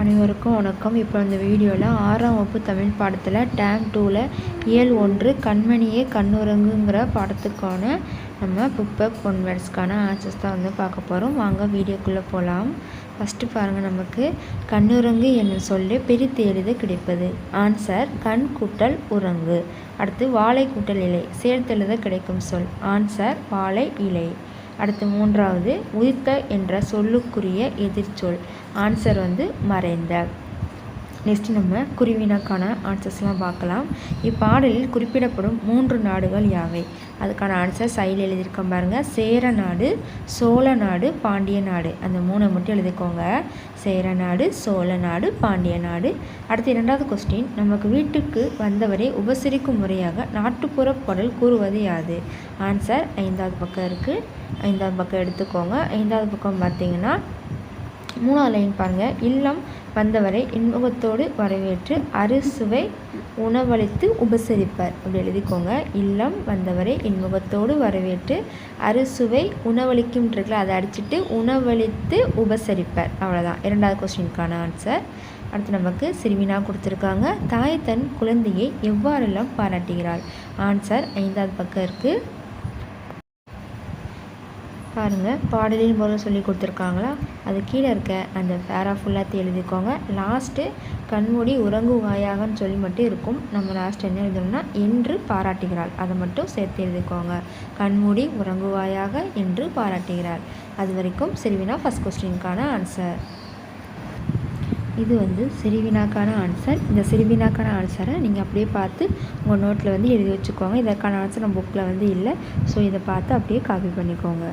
அனைவருக்கும் வணக்கம். இப்போ இந்த வீடியோவில் ஆறாம் வகுப்பு தமிழ் பாடத்தில் டேம் டூவில் இயல் ஒன்று கண்மணியே கண்ணுரங்குங்கிற பாடத்துக்கான நம்ம புக் ஒன் ஆன்சர்ஸ் தான் வந்து பார்க்க போகிறோம் வாங்க வீடியோக்குள்ளே போகலாம் ஃபஸ்ட்டு பாருங்கள் நமக்கு கண்ணுரங்கு என்னும் சொல்லி பிரித்து எழுத கிடைப்பது. ஆன்சர் கண் கூட்டல் உறங்கு. அடுத்து வாழை கூட்டல் இலை. சேர்த்தெழுத கிடைக்கும் சொல். ஆன்சர் வாழை இலை. அடுத்து மூன்றாவது உதித்த என்ற சொல்லுக்குரிய எதிர்ச்சொல். ஆன்சர் வந்து மறைந்த. நெக்ஸ்ட் நம்ம குருவினாக்கான ஆன்சர்ஸ்லாம் பார்க்கலாம். இப்பாடலில் குறிப்பிடப்படும் மூன்று நாடுகள் யாவை? அதுக்கான ஆன்சர் சைடில் எழுதியிருக்கோம் பாருங்கள் சேர நாடு சோழ நாடு பாண்டிய நாடு. அந்த மூணை மட்டும் எழுதிக்கோங்க. சேர நாடு சோழ நாடு பாண்டிய நாடு. அடுத்து இரண்டாவது கொஸ்டின் நமக்கு வீட்டுக்கு வந்தவரை உபசரிக்கும் முறையாக நாட்டுப்புற பாடல் கூறுவது யாது? ஆன்சர் ஐந்தாவது பக்கம் இருக்குது ஐந்தாவது பக்கம் எடுத்துக்கோங்க. ஐந்தாவது பக்கம் பார்த்தீங்கன்னா மூணாவது லைன் பாருங்கள் இல்லம் வந்தவரை இன்முகத்தோடு வரவேற்று அறுசுவை உணவளித்து உபசரிப்பர். அப்படி எழுதிக்கோங்க. இல்லம் வந்தவரை இன்முகத்தோடு வரவேற்று அறுசுவை உணவளிக்கும் இருக்குல்ல அதை அடிச்சுட்டு உணவளித்து உபசரிப்பர். அவ்வளோதான் இரண்டாவது கொஸ்டினுக்கான ஆன்சர் அடுத்து நமக்கு சிறுமினா கொடுத்துருக்காங்க. தாய் தன் குழந்தையை எவ்வாறெல்லாம் பாராட்டுகிறாள்? ஆன்சர் ஐந்தாவது பக்கம் இருக்குது பாருங்கள் பாடலின் பொருள் சொல்லி கொடுத்துருக்காங்களா? அது கீழே இருக்க அந்த பேரா ஃபுல்லாத்தையும் எழுதிக்கோங்க. லாஸ்ட்டு கண்மூடி உறங்குவாயாகன்னு சொல்லி மட்டும் இருக்கும். நம்ம லாஸ்ட் என்ன எழுதணும்னா என்று பாராட்டுகிறாள். அதை மட்டும் சேர்த்து எழுதிக்கோங்க. கண்மூடி உறங்குவாயாக என்று பாராட்டுகிறாள். அது வரைக்கும் சிறுவினா ஃபஸ்ட் கொஸ்டினுக்கான ஆன்சர் இது வந்து சிறுவினாக்கான ஆன்சர் இந்த சிறுவினாக்கான ஆன்சரை நீங்கள் அப்படியே பார்த்து உங்கள் நோட்டில் வந்து எழுதி வச்சுக்கோங்க. இதற்கான ஆன்சர் நம்ம புக்கில் வந்து இல்லை. ஸோ இதை பார்த்து அப்படியே காப்பி பண்ணிக்கோங்க.